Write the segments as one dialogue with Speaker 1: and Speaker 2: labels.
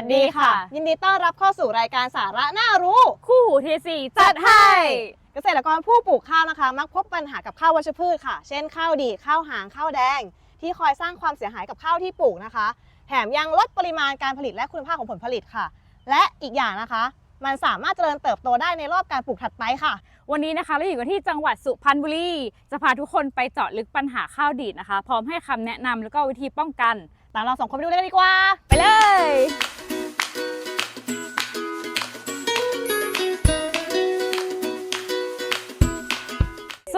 Speaker 1: สดีค่ะ
Speaker 2: ยินดีต้อนรับเข้าสู่รายการสาระน่ารู้
Speaker 1: คู่หูทีซีจัดให้
Speaker 2: เกษตรกรผู้ปลูกข้าวนะคะ มักพบปัญหากับข้าววัชพืชค่ะ เช่นข้าวดีข้าวหางข้าวแดง ที่คอยสร้างความเสียหายกับข้าวที่ปลูกนะคะแถมยังลดปริมาณการผลิตและคุณภาพของผลผลิตค่ะ และอีกอย่างนะคะ มันสามารถเจริญเติบโตได้ในรอบการปลูกถัดไปค่ะ
Speaker 1: วันนี้นะคะเราอยู่กันที่จังหวัดสุพรรณบุรีจะพาทุกคนไปเจาะลึกปัญหาข้าวดีดนะคะ พร้อมให้คำแนะนำแล้วก็วิธีป้องกัน
Speaker 2: ตามเราสองคนไปดูเลยกันดีกว่า
Speaker 1: ไปเลย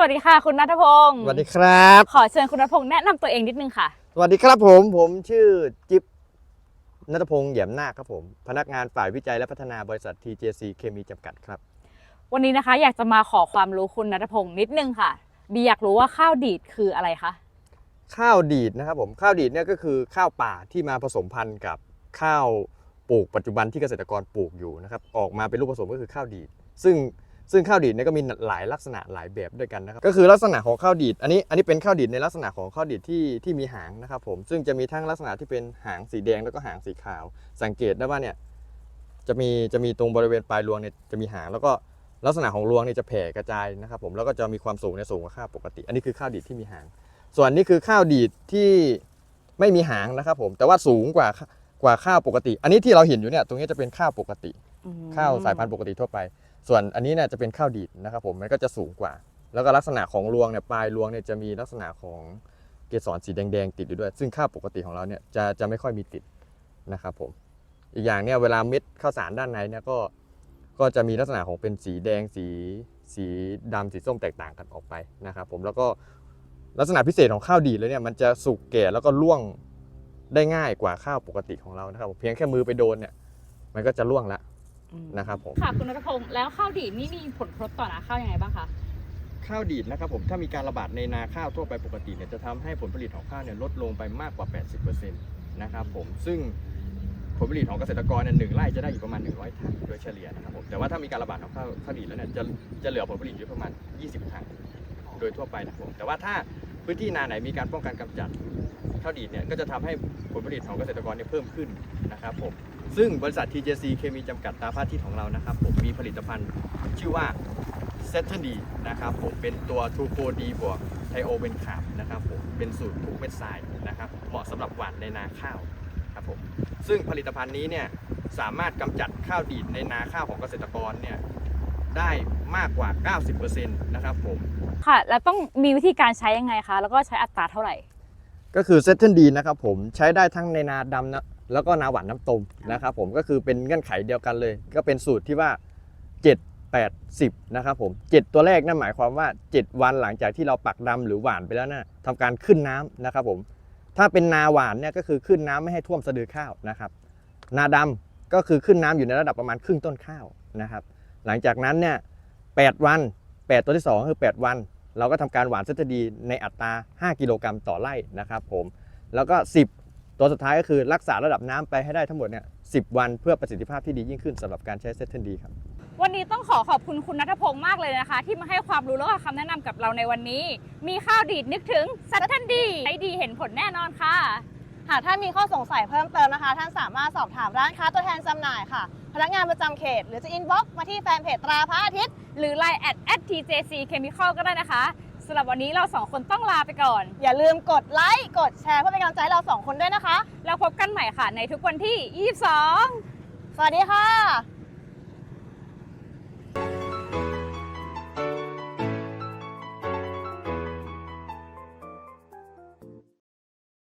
Speaker 1: วัสดีค่ะ คุณนัทพงศ์
Speaker 3: สวัสดีครับ
Speaker 1: ขอเชิญคุณนัทพงศ์แนะนำตัวเองนิดนึงค่ะ
Speaker 3: สวัสดีครับผมผมชื่อจิ๊บนัทพงษ์แหยมนาคครับผม พนักงานฝ่ายวิจัยและพัฒนาบริษัท TJC เคมีจำกัดครับ
Speaker 1: วันนี้นะคะอยากจะมาขอความรู้คุณนัทพงศ์นิดนึงค่ะบีอยากรู้ว่าข้าวดีดคืออะไรคะ
Speaker 3: ข้าวดีดนะครับผมข้าวดีดเนี่ยก็คือข้าวป่าที่มาผสมพันธุ์กับข้าวปลูกปัจจุบันที่เกษตรกรปลูกอยู่นะครับออกมาเป็นรูปผสมก็คือข้าวดีด ซึ่ง ซึ่งข้าวดีดเนี่ยก็มีหลายลักษณะหลายแบบด้วยกันนะครับก็คือลักษณะของข้าวดีดอันนี้อันนี้เป็นข้าวดีดในลักษณะของข้าวดีดที่ที่มีหางนะครับผมซึ่งจะมีทั้งลักษณะที่เป็นหางสีแดงแล้วก็หางสีขาว สังเกตได้ว่าเนี่ยจะมีจะมีตรงบริเวณปลายรวงเนี่ยจะมีหางแล้วก็ลักษณะของรวงเนี่ยจะแผ่กระจายนะครับผมแล้วก็จะมีความสูงเนี่ยสูงกว่าข้าวปกติ อันนี้คือข้าวดีดที่มีหาง ส่วนนี้คือข้าวดีดที่ไม่มีหางนะครับผมแต่ว่าสูงกว่ากว่าข้าวปกติ อันนี้ที่เราเห็นอยู่เนี่ยตรงนี้จะเป็นข้าวปกติ ข้าวสายพันธุ์ปกติทั่วไป ส่วนอันนี้เนี่ยจะเป็นข้าวดีดนะครับผมมันก็จะสูงกว่า แล้วก็ลักษณะของรวงเนี่ยปลายรวงเนี่ยจะมีลักษณะของเกสรสีแดงๆติดอยู่ด้วย ซึ่งข้าวปกติของเราเนี่ยจะจะไม่ค่อยมีติดนะครับผมอีกอย่างเนี่ยเวลาเม็ดข้าวสารด้านในเนี่ยก็ก็จะมีลักษณะของเป็นสีแดงสีสีดำสีส้มแตกต่างกันออกไปนะครับผมแล้วก็ลักษณะพิเศษของข้าวดีเลยเนี่ยมันจะสุกแก่แล้วก็ร่วงได้ง่ายกว่าข้าวปกติของเรานะครับเพียงแค่มือไปโดนเนี่ยมันก็จะร่วงละ นะครับผม
Speaker 1: ค่ะคุณนัทพงศ์แล้วข้าวดีดนี่มีผลกระทบต่อนาข้าวยังไงบ้างคะ
Speaker 3: ข้าวดีดนะครับผมถ้ามีการระบาดในนาข้าวทั่วไปปกติเนี่ยจะทำให้ผลผลิตของข้าวเนี่ยลดลงไปมากกว่า 80%นะครับผมซึ่งผลผลิตของเกษตรกรเนี่ยหนึ่งไร่จะได้อยู่ประมาณ 100ตันโดยเฉลี่ยนะครับผมแต่ว่าถ้ามีการระบาดของข้าวข้าวดีดแล้วเนี่ยจะจะเหลือผลผลิตอยู่ประมาณ 20ตันโดยทั่วไปนะครับผมแต่ว่าถ้าพื้นที่นาไหนมีการป้องกันกำจัดข้าวดีดเนี่ยก็จะทำให้ผลผลิตของเกษตรกรเนี่ยเพิ่มขึ้นนะครับผม ซึ่งบริษัท TJC เคมีจำกัดตาพาทิตย์ของเรานะครับ ผมมีผลิตภัณฑ์ชื่อว่าเซตเทนดีนะครับผมเป็นตัวทูโ d ดีบวกไทโอเบนคาบนะครับผมเป็นสูตรทุกเม็ดทรายนะครับเหมาะสำหรับหว่านในนาข้าวครับผมซึ่งผลิตภัณฑ์นี้เนี่ยสามารถกำจัดข้าวดีดในนาข้าวของเกษตรกรเนี่ยได้มากกว่า 90%นะครับผม
Speaker 1: ค่ะ แล้วต้องมีวิธีการใช้ยังไงคะ แล้วก็ใช้อัตราเท่าไหร่ ก็
Speaker 3: ก็คือเซตเทนดีนะครับผมใช้ได้ทั้งในนาดำนะ แล้วก็นาหวานน้ำตมนะครับผมก็คือเป็นเงื่อนไขเดียวกันเลย ก็เป็นสูตรที่ว่า 7 8 10นะครับผม7ตัวแรกนั่นหมายความว่า 7 วันหลังจากที่เราปักดำหรือหวานไปแล้วนะทำการขึ้นน้ำนะครับผมถ้าเป็นนาหวานเนี่ยก็คือขึ้นน้ำไม่ให้ท่วมสะดือข้าวนะครับนาดำก็คือขึ้นน้ำอยู่ในระดับประมาณครึ่งต้นข้าวนะครับ หลังจากนั้นเนี่ย8วัน 8 ตัวที่ 2 คือ 8 วัน เราก็ทำการหวานเซตดีในอัตรา 5 กิโลกรัมต่อไร่นะครับผมแล้วก็ 10 ตัวสุดท้ายก็คือรักษาระดับน้ำไปให้ได้ทั้งหมดเนี่ย10วันเพื่อประสิทธิภาพที่ดียิ่งขึ้นสำหรับการใช้เซตดีครับ
Speaker 1: วันนี้ต้องขอขอบคุณคุณนัทพงศ์มากเลยนะคะ ที่มาให้ความรู้แล้วก็คำแนะนำกับเราในวันนี้ มีข้าวดีดนึกถึงสัตทันดีใช้ดีเห็นผลแน่นอนค่ะ
Speaker 2: หากท่านมีข้อสงสัยเพิ่มเติมนะคะ ท่านสามารถสอบถามร้านค้าตัวแทนจำหน่ายค่ะ พนักงานประจำเขต หรือจะอินบ็อกซ์มาที่แฟนเพจตราพระอาทิตย์
Speaker 1: หรือ Line at at tjc chemical ก็ได้นะคะ สำหรับวันนี้เราสองคนต้องลาไปก่อน
Speaker 2: อย่าลืมกดไลค์ กดแชร์เพื่อเป็นกำลังใจให้เราสองคนด้วยนะคะ
Speaker 1: แล้วพบกันใหม่ค่ะในทุกวันที่ 22
Speaker 2: สวัสดีค่ะ